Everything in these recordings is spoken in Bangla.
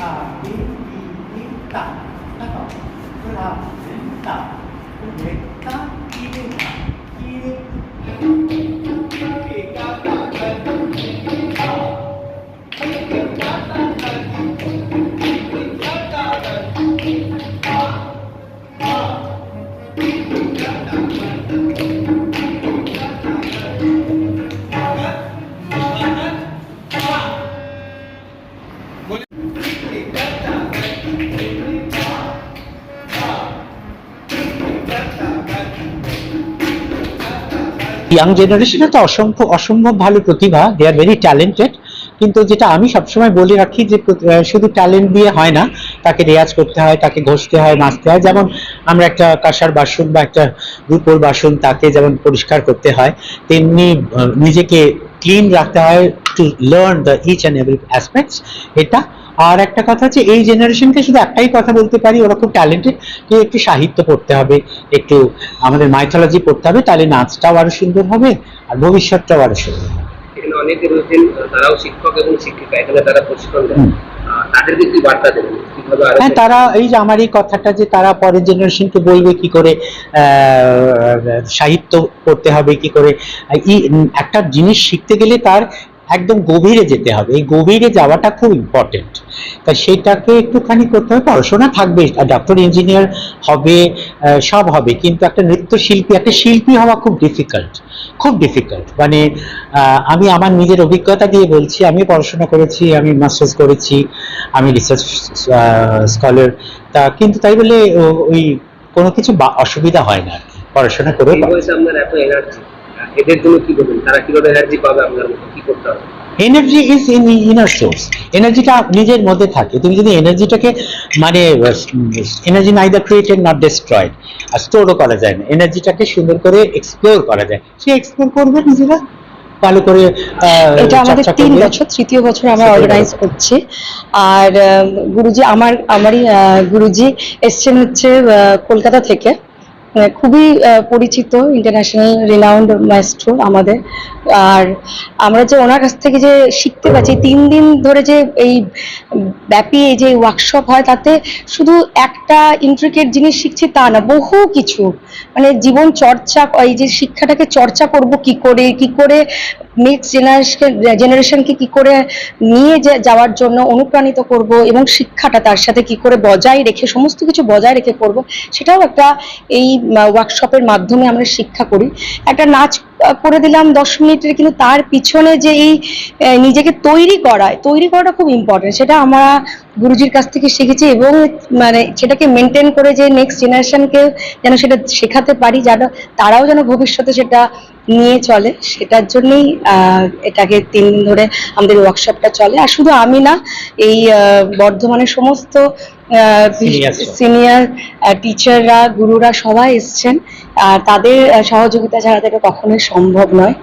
啊，一、一 khi những cảm. ইয়াং জেনারেশনে তো অসম্ভব অসম্ভব ভালো প্রতিভা। দে আর ভেরি ট্যালেন্টেড কিন্তু যেটা আমি সবসময় বলে রাখি যে শুধু ট্যালেন্ট দিয়ে হয় না, তাকে রেয়াজ করতে হয়, তাকে ঘষতে হয় মাজতে হয়। যেমন আমরা একটা কাঁসার বাসন বা একটা রূপোর বাসন তাকে যেমন পরিষ্কার করতে হয়, তেমনি নিজেকে ক্লিন রাখতে হয় to learn the each and every aspects এটা আর একটা কথা হচ্ছে এই জেনারেশনকে শুধু একটাই কথা বলতে পারি ওরা খুব ট্যালেন্টেড যে একটু সাহিত্য পড়তে হবে একটু আমাদের মাইথোলজি পড়তে হবে তাহলে নাচটাও আরও সুন্দর হবে আর ভবিষ্যৎটাও আরও সুন্দর হবে। অনেকে রয়েছেন তারাও শিক্ষক এবং শিক্ষিকা এখানে তারা প্রশিক্ষণ দেন। তাদেরকে কি বার্তা দেবেন? হ্যাঁ তারা এই যে আমার এই কথাটা যে তারা পরের জেনারেশনকে বলবে কি করে আহ, সাহিত্য করতে হবে কি করে একটা জিনিস শিখতে গেলে তার একদম গভীরে যেতে হবে। এই গভীরে যাওয়াটা খুব ইম্পর্টেন্ট তা সেটাকে একটুখানি করতে হবে। পড়াশোনা থাকবে ডক্টর ইঞ্জিনিয়ার হবে সব হবে। কিন্তু একটা নৃত্যশিল্পী, একটা শিল্পী হওয়া খুব ডিফিকাল্ট খুব ডিফিকাল্ট মানে আমি আমার নিজের অভিজ্ঞতা দিয়ে বলছি, আমি পড়াশোনা করেছি, আমি মাস্টার্স করেছি, আমি রিসার্চ স্কলার তা কিন্তু তাই বলে ওই কোনো কিছু অসুবিধা হয় না আর কি। পড়াশোনা করে আপনার এত এনার্জি এদের জন্য কি বলবেন তারা কীভাবে এনার্জি পাবে আপনার মতো কি করতে হবে? Energy is in inner source এনার্জিটা নিজের মধ্যে থাকে। তুমি যদি এনার্জিটাকে মানে energy neither created not destroyed আর স্টোরও করা যায় না। এনার্জিটাকে সুন্দর করে এক্সপ্লোর করা যায়। সে এক্সপ্লোর করবে নিজেরা। ভালো করে আহ, এটা আমাদের তিন বছর তৃতীয় বছর আমরা অর্গানাইজ করছি। আর গুরুজি আমার আমারই আহ, গুরুজি এসছেন হচ্ছে আহ, কলকাতা থেকে। খুবই পরিচিত ইন্টারন্যাশনাল রিনাউন্ড মাস্ট্রো আমাদের। আর আমরা যে ওনার কাছ থেকে যে শিখতে পারছি, তিন দিন ধরে যে এই ব্যাপী এই যে ওয়ার্কশপ হয়, তাতে শুধু একটা ইন্ট্রিকেট জিনিস শিখছি তা না, বহু কিছু। মানে জীবন চর্চা, এই যে শিক্ষাটাকে চর্চা করব কি করে কি করে নেক্সট জেনারেশন জেনারেশনকে কি করে নিয়ে যাওয়ার জন্য অনুপ্রাণিত করব এবং শিক্ষাটা তার সাথে কি করে বজায় রেখে, সমস্ত কিছু বজায় রেখে করব, সেটাও একটা এই ওয়ার্কশপের মাধ্যমে আমরা শিক্ষা করি। একটা নাচ করে দিলাম দশ মিনিটের কিন্তু তার পিছনে যে এই নিজেকে তৈরি করায় তৈরি করাটা খুব ইম্পর্টেন্ট সেটা আমরা গুরুজির কাছ থেকে শিখেছি এবং মানে সেটাকে মেনটেন করে যে নেক্সট জেনারেশনকে যেন সেটা শেখাতে পারি যারা তারাও যেন ভবিষ্যতে সেটা নিয়ে চলে। সেটার জন্যই আহ, এটাকে তিন দিন ধরে আমাদের ওয়ার্কশপটা চলে। আর শুধু আমি না এই বর্ধমানের সমস্ত. সিনিয়র টিচাররা গুরুরা সবাই এসছেন। আর তাদের সহযোগিতা ছাড়া তো এটা কখনোই সম্ভব নয়।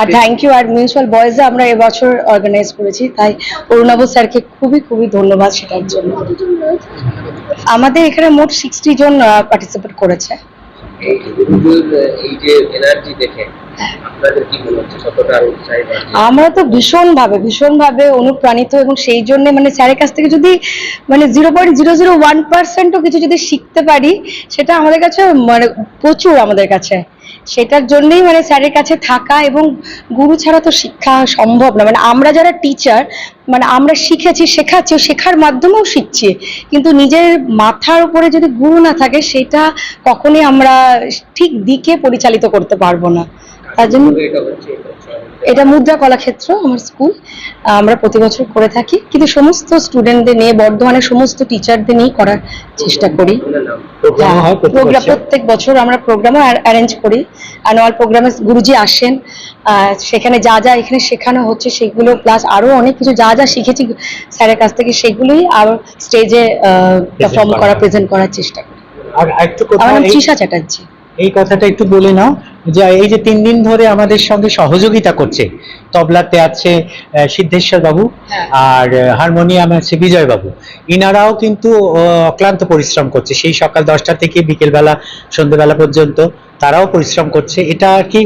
আর থ্যাংক ইউ আর মিউনিসিপাল বয়েজে আমরা এবছর অর্গানাইজ করেছি তাই অরুণাভ স্যারকে খুবই খুবই ধন্যবাদ সেটার জন্য। আমাদের এখানে মোট সিক্সটি জন পার্টিসিপেট করেছে? আমরা তো ভীষণ ভাবে ভীষণ ভাবে অনুপ্রাণিত এবং সেই জন্য মানে স্যারের কাছ থেকে যদি মানে zero point zero zero one পার্সেন্টও কিছু যদি শিখতে পারি সেটা আমাদের কাছে মানে প্রচুর আমাদের কাছে। সেটার জন্যই মানে স্যারের কাছে থাকা এবং গুরু ছাড়া তো শিক্ষা সম্ভব না। মানে আমরা যারা টিচার মানে আমরা শিখেছি শেখাচ্ছি শেখার মাধ্যমেও শিখছি। কিন্তু নিজের মাথার উপরে যদি গুরু না থাকে সেটা কখনোই আমরা ঠিক দিকে পরিচালিত করতে পারব না। তার জন্য এটা মুদ্রা কলাক্ষেত্র আমার স্কুল আমরা প্রতি বছর করে থাকি। কিন্তু সমস্ত স্টুডেন্টদের নিয়ে বর্ধমানের সমস্ত টিচারদের নিয়ে করার চেষ্টা করি। প্রোগ্রাম। প্রত্যেক বছর আমরা প্রোগ্রামও অ্যারেঞ্জ করি। অ্যানুয়াল প্রোগ্রামে গুরুজি আসেন। সেখানে যা যা এখানে শেখানো হচ্ছে সেগুলো প্লাস আরও অনেক কিছু যা যা শিখেছি স্যারের কাছ থেকে সেগুলোই আরও স্টেজে পারফর্ম করা। প্রেজেন্ট করার চেষ্টা করি। আর একটু কথা আমার নাম তৃষা চ্যাটার্জি। এই কথাটা একটু বলে নাও যে এই যে তিন দিন ধরে আমাদের সঙ্গে সহযোগিতা করছে তবলাতে আছে সিদ্ধেশ্বর বাবু হ্যাঁ। আর হারমোনিয়াম আছে বিজয় বাবু। ইনারাও কিন্তু অক্লান্ত পরিশ্রম করছে। সেই সকাল দশটা থেকে বিকেলবেলা সন্ধ্যেবেলা পর্যন্ত তারাও পরিশ্রম করছে। এটা আর কি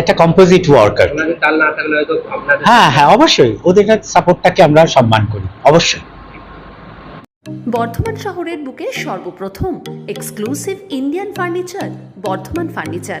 একটা কম্পোজিট ওয়ার্কার আপনাদের তাল না থাকলে হয়তো আপনাদের হ্যাঁ হ্যাঁ অবশ্যই। ওদের সাপোর্টটাকে আমরা সম্মান করি অবশ্যই। বর্ধমান শহরের বুকে সর্বপ্রথম exclusive Indian furniture Bardhaman furniture